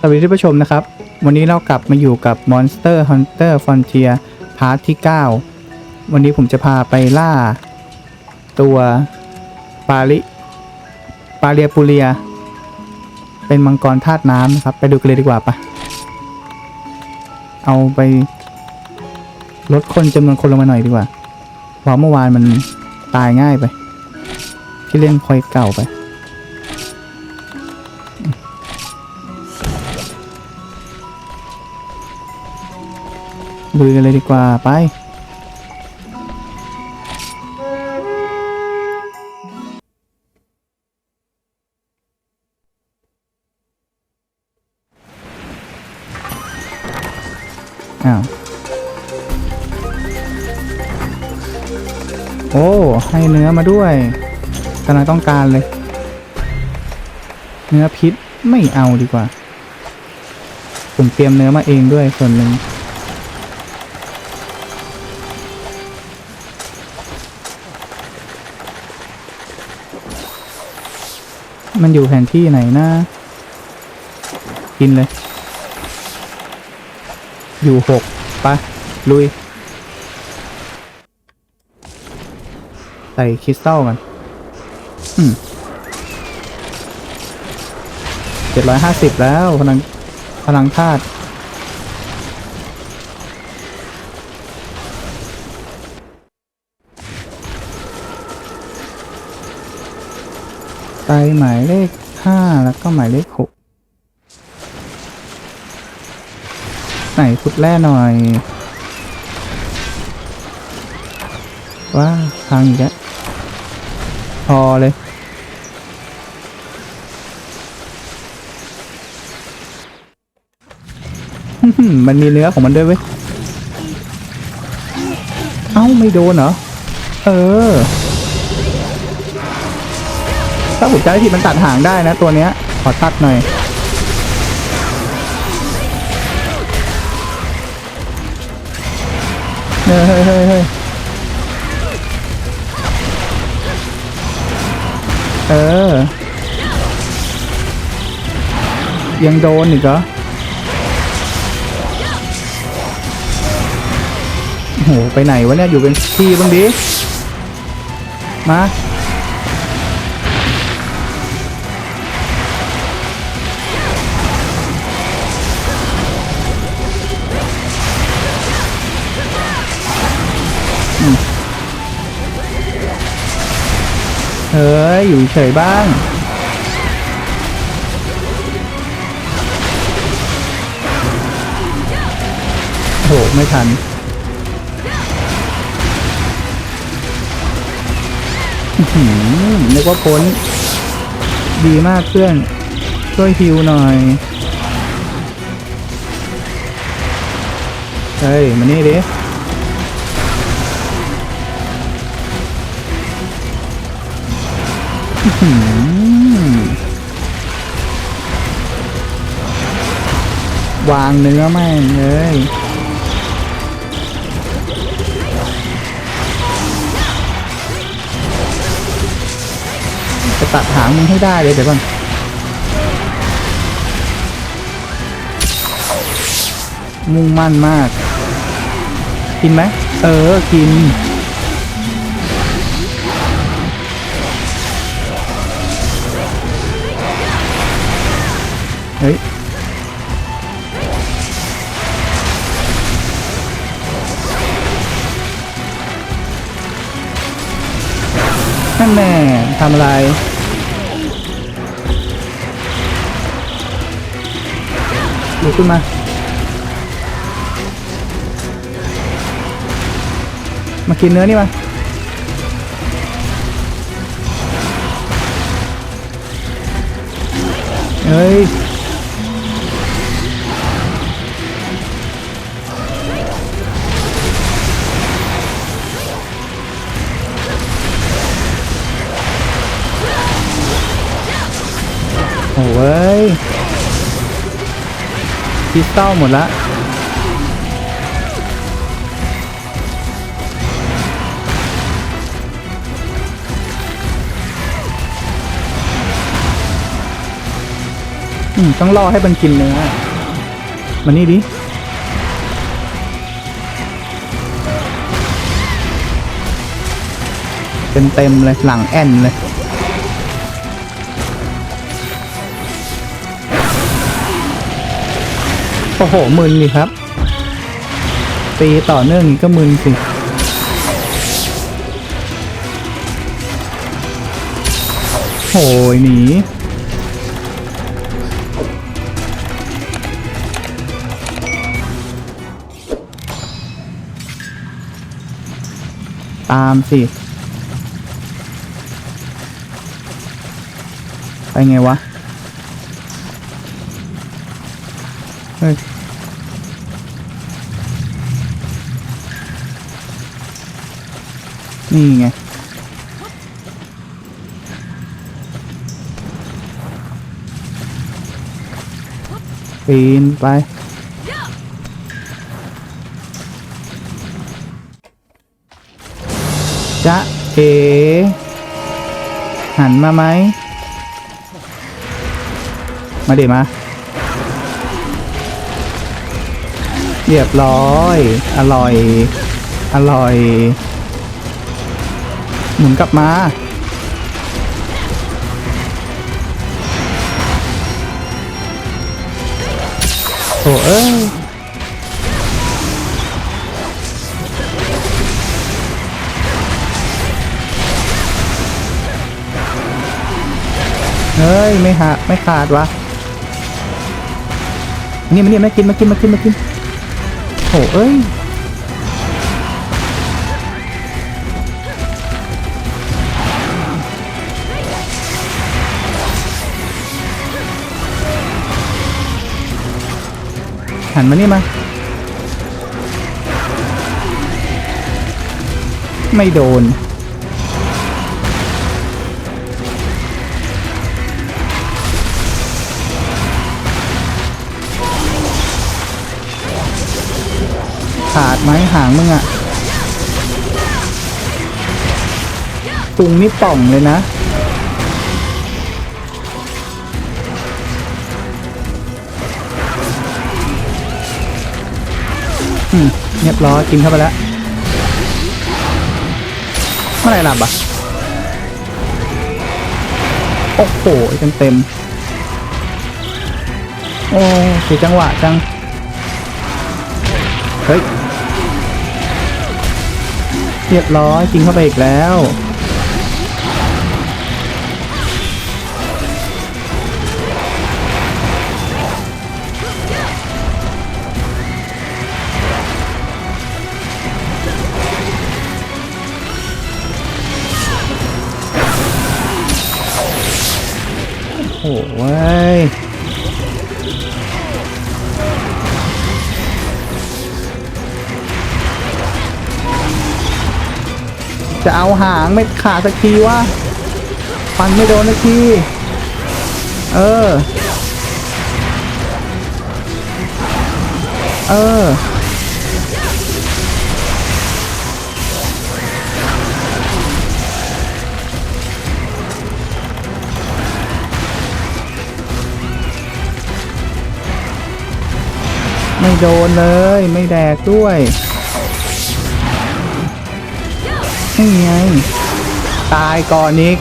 สวัสดีท่านผู้ชมนะครับ วันนี้เรากลับมาอยู่กับ Monster Hunter Frontier พาร์ทที่ 9 วันนี้ผมจะพาไปล่า ตัวปาลิปาเรียปูเรีย เป็นมังกรธาตุน้ำนะครับ ไปดูกันเลยดีกว่าปะเอาไปลดคนจำนวนคนลงมาหน่อยดีกว่าเพราะเมื่อวานมันตายง่ายไป ที่เล่นคอยเก่าไป ลุยกันเลยดีกว่าไปอ้าวโอ้ให้เนื้อมาด้วยกำลังต้องการเลย เนื้อพิษไม่เอาดีกว่าผมเตรียมเนื้อมาเองด้วยส่วนหนึ่ง มันอยู่แผนที่ไหนนะ กินเลย อยู่หกปะลุย ใส่คริสตัลกันอืมเจ็ดร้อยห้าสิบแล้วพลังพลังธาตุ ไปหมายเลขห้าแล้วก็หมายเลขหกไหนพุดแร่หน่อยว้าทางอีกแล้วพอเลย มันมีเนื้อของมันด้วยเว้ย เอ้า ไม่โดนเหรอ เออ ถ้าผมจำไม่ผิดมันตัดหางได้นะตัวเนี้ย ขอตัดหน่อย เฮ้ยเฮ้ยเฮ้ยเฮ้ยเออ ยังโดนอีกเหรอโอ้โห ไปไหนวะเนี่ย อยู่เป็นที่บ้างดิ มา เฮ้ย อยู่เฉยบ้าง โห ไม่ทันหือนึกว่าพ้น ดีมากเพื่อน ช่วยฮิวหน่อย เฮ้ย มานี่ดิ วางเนื้อแม่งเลยจะตัดหางมึงให้ได้เลยเดี๋ยวก่อนมุ่งมั่นมาก กินไหมเออ กิน เฮ้ยนั่นแน่ทำอะไรลุกขึ้นมามากินเนื้อนี่มาเฮ้ย ริสตัลหมดละอืมต้องรอให้มันกินเนื้อมานี่ดิเต็มเต็มเลยหลังแอนเลย โอ้โหมึนดิครับ ตีต่อเนื่องนี้ก็มึนสิโหยหนีตามสิไปไงวะ นี่ไง ปีนไป จ๊ะ เอ หันมาไหม มาเดี๋ยวมา เรียบร้อย อร่อย อร่อย หมุนกลับมา โอ้เอ้ยเฮ้ย ไม่หักไม่ขาดวะนี่มานี่มากินมากินมากินมากิน โหเอ้ยหันมานี่มา ไม่โดน ไหมหางมึงอะตุงนี่ป่องเลยนะ อืมเรียบร้อยกินเข้าไปแล้วเมื่อไหร่หลับอะ โอ้โหเต็มเต็มโอ้เสียจังหวะจัง เฮ้ย เรียบร้อยกินเข้าไปอีกแล้ว จะเอาหางไม่ขาดสักทีวะฟันไม่โดนสักที เออ เออ ไม่โดนเลย ไม่แดกด้วย นี่ไง ตายก่อนนิก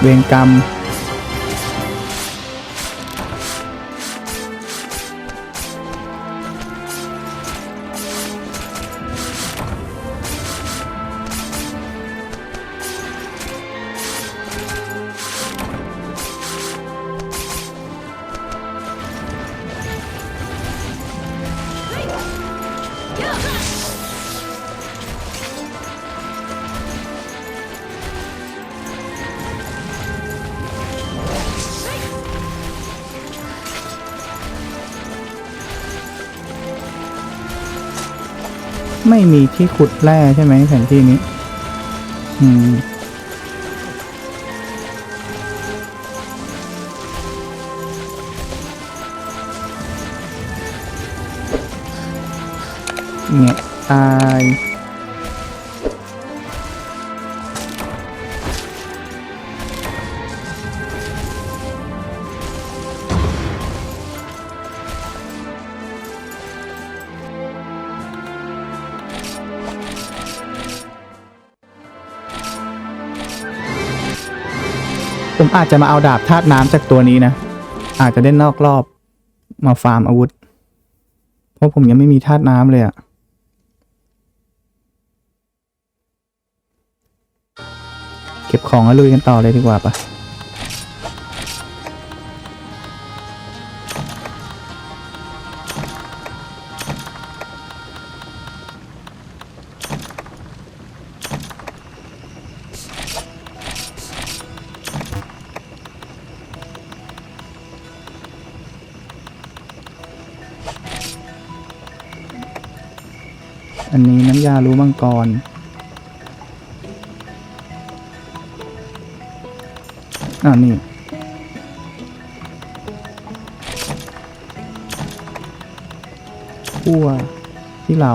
เวรกรรม ไม่มีที่ขุดแร่ใช่ไหมแผนที่นี้ อืม เนี่ย ตาย ผมอาจจะมาเอาดาบธาตุน้ำจากตัวนี้นะ อาจจะเด้นอกรอบ มาฟาร์มอาวุธ เพราะผมยังไม่มีธาตุน้ำเลยอะเก็บของแล้วลุยกันต่อเลยดีกว่าปะ อันนี้น้ำยารู้มังกร อ่านี่ ขั้วที่เหลา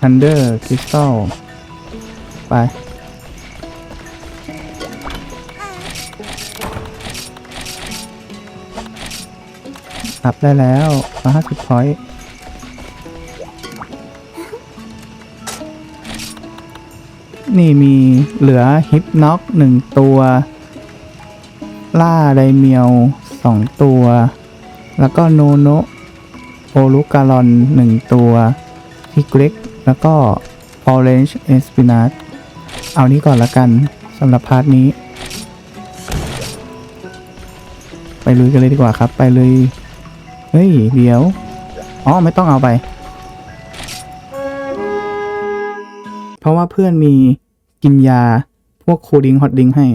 ทันเดอร์คริสตัลไป อัพได้แล้วมาห้าสิบพอยต์ นี่มีเหลือฮิปน็อกหนึ่งตัว ล่าไดเมียวสองตัว แล้วก็โนโนโอลุการอนหนึ่งตัวฮิกเล็กแล้วก็ออเรนจ์เอสปินัทเอานี้ก่อนละกันสำหรับพาร์ทนี้ ไปลุยกันเลยดีกว่าครับ ไปเลย เฮ้ย เดี๋ยว อ๋อ ไม่ต้องเอาไป เพราะว่าเพื่อนมี กินยา พวกโคดิงฮอตดิงให้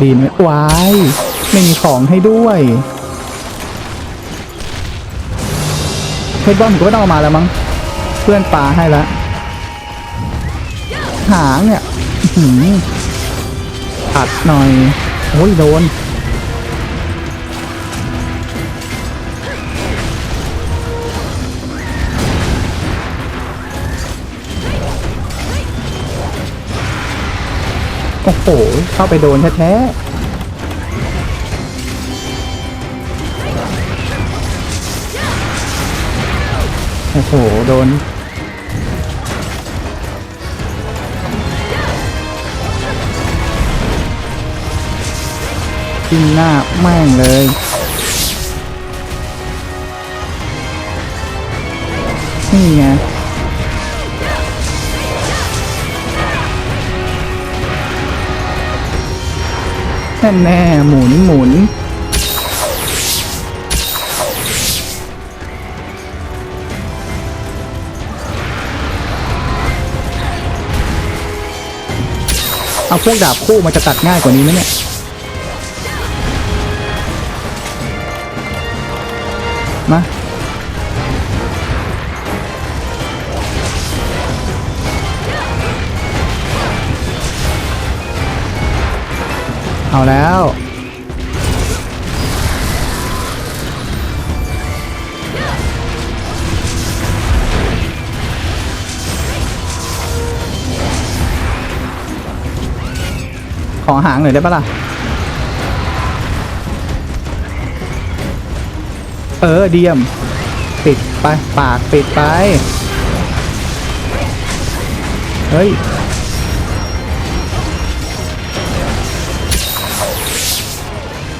ดีไหมวาย ไม่มีของให้ด้วยเพชรบอลผมก็ไม่ต้องเอามาแล้วมั้ง เพื่อนปลาให้ล้วหางเนี่ยอื้อหืออัดหน่อย โอ้ยโดน โอ้โห เข้าไปโดนแท้ๆ โอ้โห โดน จิ้มหน้าแม่งเลยนี่ไง แน่ๆหมุนหมุนเอาพวกดาบคู่มาจะตัดง่ายกว่านี้ไหมเนี่ยมา เอาแล้ว ขอหางหน่อยได้ปะล่ะ เออเดียม ปิดไป ปากปิดไป เฮ้ย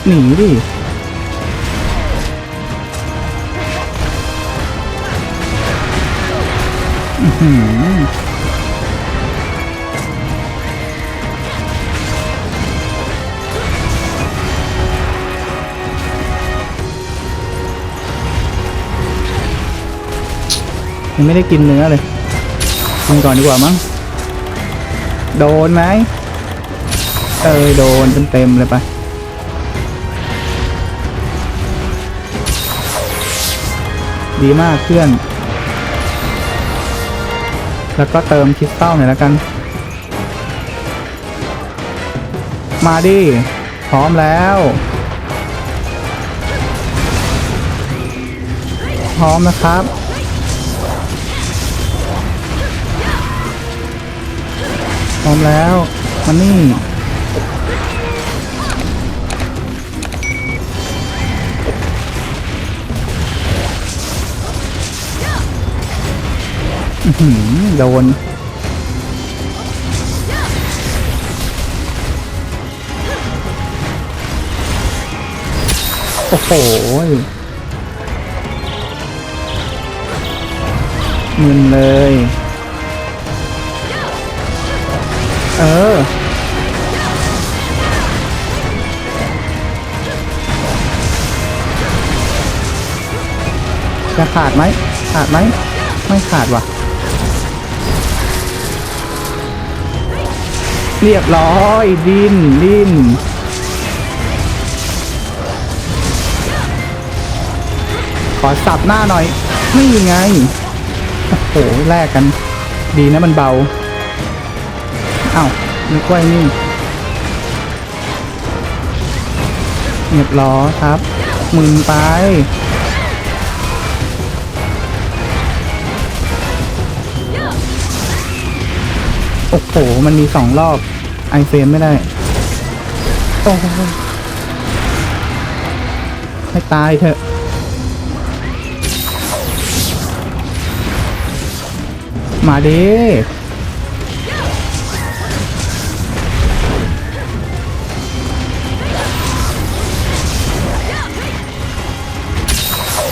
หนีดิหือยังไม่ได้กินเนื้อเลย กินก่อนดีกว่ามั้ง โดนไหม เออโดนเต็มๆเลยไป ดีมากเพื่อน แล้วก็เติมคริสตัลหน่อยแล้วกัน มาดิ พร้อมแล้ว พร้อมนะครับพร้อมแล้วมานี่ โดนโอ้โหเงินเลย เออ จะขาดไหม ขาดไหม ไม่ขาดว่ะ เรียบร้อยดิ้นดิ้นขอสับหน้าหน่อยนี่ไงโอ้โหแลกกัน ดีนะมันเบาเอ้านึกว่าไอ้นี่เรียบร้อยครับมึนไปโอ้โห มันมีสองรอบ ไอเฟรมไม่ได้ โอ้โหให้ตายเถอะ มาดิ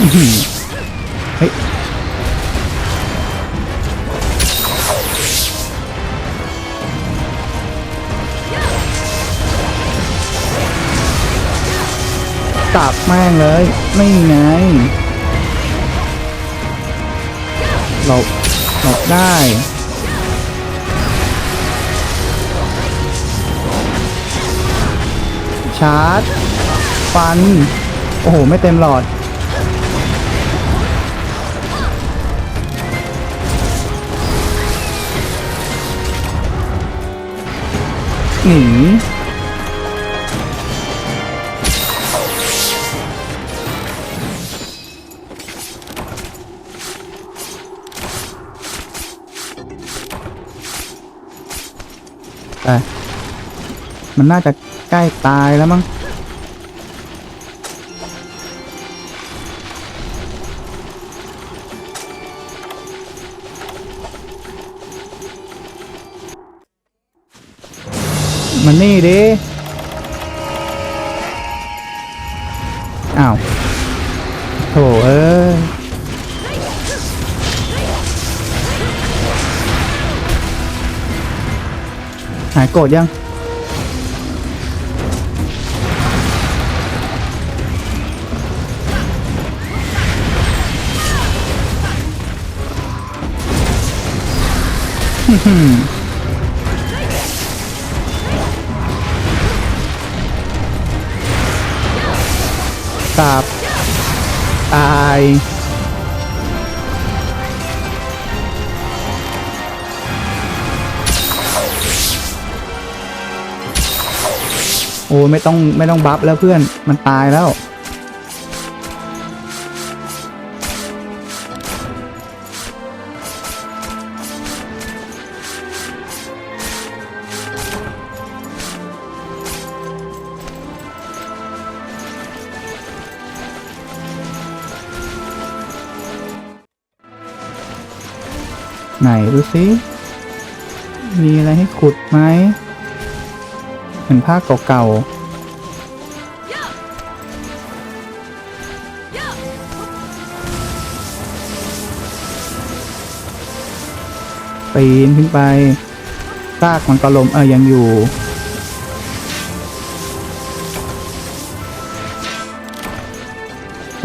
อื้อหือเฮ้ย จับแม่งเลยไม่ไง หลบหลบได้ชาร์จ ฟัน โอ้โห ไม่เต็มหลอด หนี มันน่าจะใกล้ตายแล้วมั้งมันนี่ดิ อ้าวโถเอ้ยหายโกรธยัง อื้อหือสับตายโอ้ไม่ต้องไม่ต้องบัฟแล้วเพื่อนมันตายแล้ว ดูสิมีอะไรให้ขุดไหมเห็นภาพเก่าๆปีนขึ้นไปซากมันก็ลมเออยังอยู่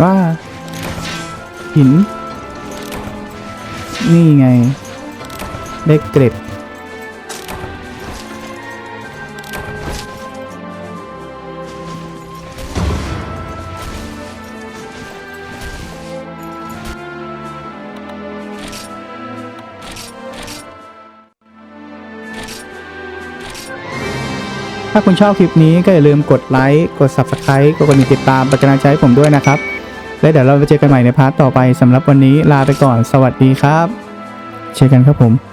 ว่าหิน นี่ไง ได้เกร็ดถ้าคุณชอบคลิปนี้ก็อย่าลืมกดไลค์ กด Subscribe กดกระดิ่งติดตามเป็นกำลังใจให้ผมด้วยนะครับ และเดี๋ยวเราไปเจอกันใหม่ในพาร์ทต่อไปสำหรับวันนี้ลาไปก่อน สวัสดีครับ เจอกันครับผม